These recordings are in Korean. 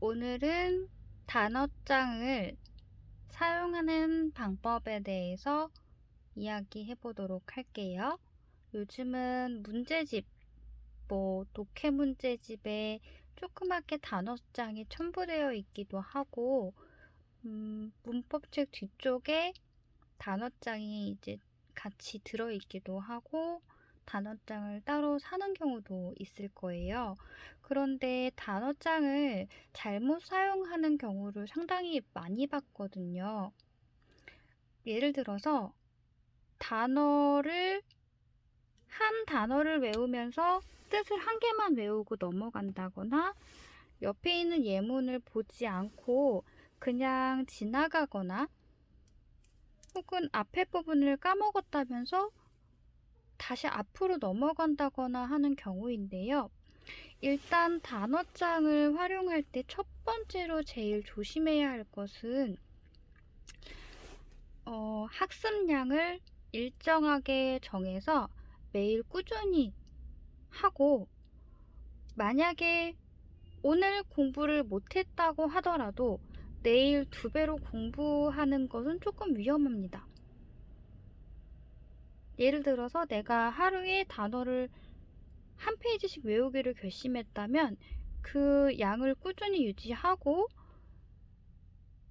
오늘은 단어장을 사용하는 방법에 대해서 이야기해 보도록 할게요. 요즘은 문제집, 뭐, 독해 문제집에 조그맣게 단어장이 첨부되어 있기도 하고, 음, 문법책 뒤쪽에 단어장이 이제 같이 들어있기도 하고, 단어장을 따로 사는 경우도 있을 거예요. 그런데 단어장을 잘못 사용하는 경우를 상당히 많이 봤거든요. 예를 들어서 단어를 한 단어를 외우면서 뜻을 한 개만 외우고 넘어간다거나 옆에 있는 예문을 보지 않고 그냥 지나가거나 혹은 앞에 부분을 까먹었다면서 다시 앞으로 넘어간다거나 하는 경우인데요. 일단 단어장을 활용할 때 첫 번째로 제일 조심해야 할 것은 어, 학습량을 일정하게 정해서 매일 꾸준히 하고 만약에 오늘 공부를 못했다고 하더라도 내일 두 배로 공부하는 것은 조금 위험합니다. 예를 들어서 내가 하루에 단어를 한 페이지씩 외우기를 결심했다면 그 양을 꾸준히 유지하고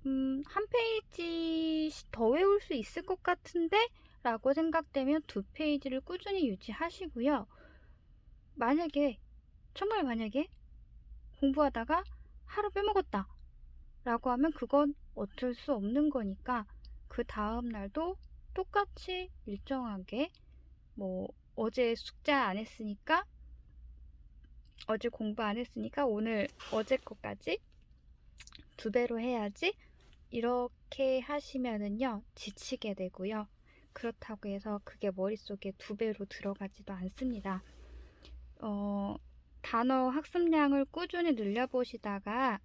음, 한 페이지 더 외울 수 있을 것 같은데 라고 생각되면 두 페이지를 꾸준히 유지하시고요. 만약에 정말 만약에 공부하다가 하루 빼먹었다 라고 하면 그건 어쩔 수 없는 거니까 그 다음 날도 똑같이 일정하게 뭐 어제 숙제 안 했으니까 어제 공부 안 했으니까 오늘 어제 것까지 두 배로 해야지 이렇게 하시면은요 지치게 되고요. 그렇다고 해서 그게 머릿속에 두 배로 들어가지도 않습니다. 어, 단어 학습량을 꾸준히 늘려보시다가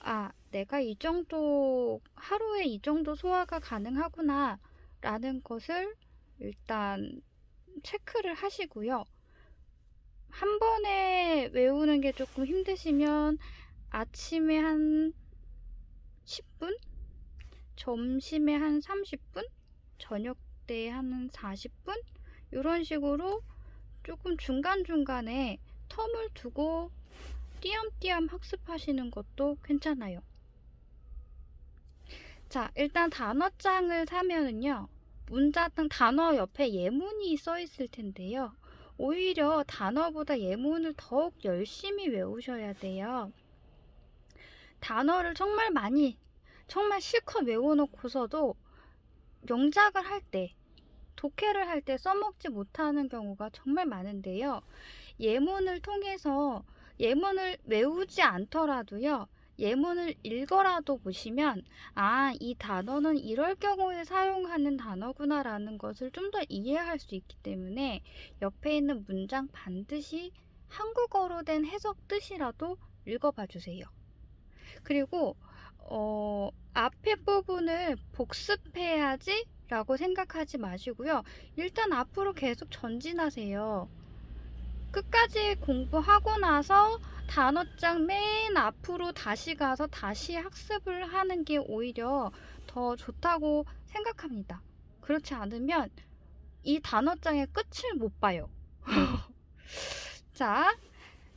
아 내가 이 정도 하루에 이 정도 소화가 가능하구나 라는 것을 일단 체크를 하시고요. 한 번에 외우는 게 조금 힘드시면 아침에 한 10분, 점심에 한 30분, 저녁 때 한 40분 이런 식으로 조금 중간중간에 텀을 두고 띄엄띄엄 학습하시는 것도 괜찮아요. 자, 일단 단어장을 사면은요. 문자당 단어 옆에 예문이 써 있을 텐데요. 오히려 단어보다 예문을 더욱 열심히 외우셔야 돼요. 단어를 정말 많이, 정말 실컷 외워놓고서도 명작을 할 때, 독해를 할 때 써먹지 못하는 경우가 정말 많은데요. 예문을 통해서 예문을 외우지 않더라도요. 예문을 읽어라도 보시면 아, 이 단어는 이럴 경우에 사용하는 단어구나라는 것을 좀 더 이해할 수 있기 때문에 옆에 있는 문장 반드시 한국어로 된 해석 뜻이라도 읽어봐 주세요. 그리고 어, 앞에 부분을 복습해야지 라고 생각하지 마시고요. 일단 앞으로 계속 전진하세요. 끝까지 공부하고 나서 단어장 맨 앞으로 다시 가서 다시 학습을 하는 게 오히려 더 좋다고 생각합니다. 그렇지 않으면 이 단어장의 끝을 못 봐요. 자,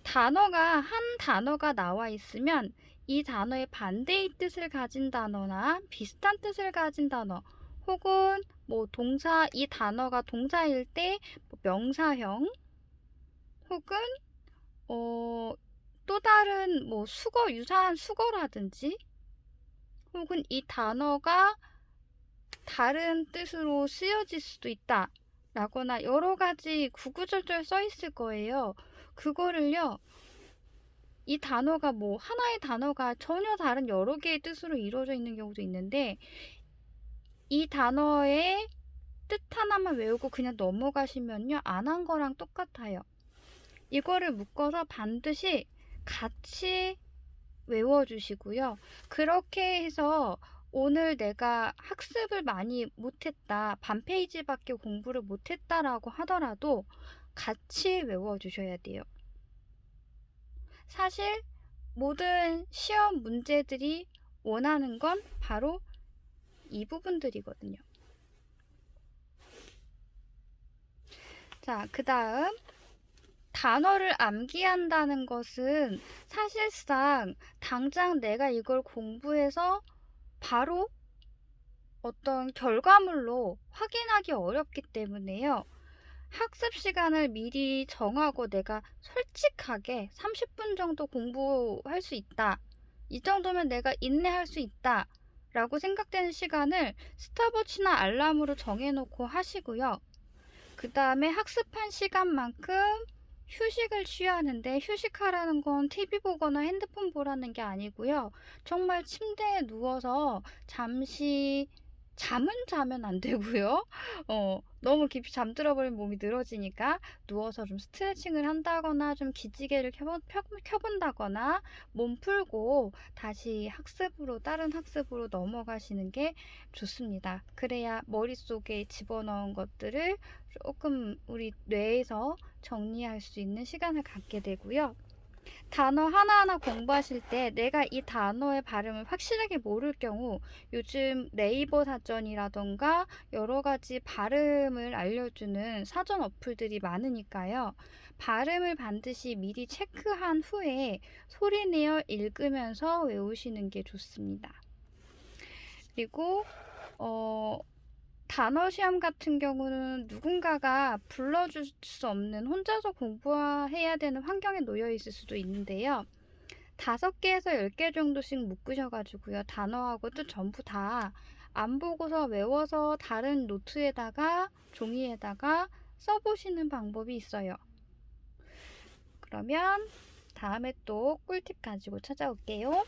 단어가 한 단어가 나와 있으면 이 단어의 반대의 뜻을 가진 단어나 비슷한 뜻을 가진 단어 혹은 뭐 동사 이 단어가 동사일 때뭐 명사형 혹은 어, 또 다른 뭐 수거 유사한 수거라든지 혹은 이 단어가 다른 뜻으로 쓰여질 수도 있다 라거나 여러 가지 구구절절 써 있을 거예요. 그거를요. 이 단어가 뭐 하나의 단어가 전혀 다른 여러 개의 뜻으로 이루어져 있는 경우도 있는데 이 단어의 뜻 하나만 외우고 그냥 넘어가시면요. 안 한 거랑 똑같아요. 이거를 묶어서 반드시 같이 외워주시고요. 그렇게 해서 오늘 내가 학습을 많이 못했다, 반 페이지밖에 공부를 못했다라고 하더라도 같이 외워주셔야 돼요. 사실 모든 시험 문제들이 원하는 건 바로 이 부분들이거든요. 자, 그 다음, 단어를 암기한다는 것은 사실상 당장 내가 이걸 공부해서 바로 어떤 결과물로 확인하기 어렵기 때문에요. 학습 시간을 미리 정하고 내가 솔직하게 30분 정도 공부할 수 있다. 이 정도면 내가 인내할 수 있다. 라고 생각되는 시간을 스탑워치나 알람으로 정해놓고 하시고요. 그 다음에 학습한 시간만큼 휴식을 취하는데 휴식하라는 건 TV 보거나 핸드폰 보라는 게 아니고요. 정말 침대에 누워서 잠시 잠은 자면 안 되고요. 어, 너무 깊이 잠들어 버리면 몸이 늘어지니까 누워서 좀 스트레칭을 한다거나 좀 기지개를 켜본, 펴- 켜본다거나 몸 풀고 다시 학습으로 다른 학습으로 넘어가시는 게 좋습니다. 그래야 머릿속에 집어넣은 것들을 조금 우리 뇌에서 정리할 수 있는 시간을 갖게 되고요. 단어 하나하나 공부하실 때 내가 이 단어의 발음을 확실하게 모를 경우 요즘 네이버 사전이라던가 여러 가지 발음을 알려주는 사전 어플들이 많으니까요. 발음을 반드시 미리 체크한 후에 소리내어 읽으면서 외우시는 게 좋습니다. 그리고 어, 단어 시험 같은 경우는 누군가가 불러줄 수 없는 혼자서 공부해야 되는 환경에 놓여 있을 수도 있는데요. 다섯 개에서 열 개 정도씩 묶으셔가지고요. 단어하고 뜻 전부 다 안 보고서 외워서 다른 노트에다가 종이에다가 써보시는 방법이 있어요. 그러면 다음에 또 꿀팁 가지고 찾아올게요.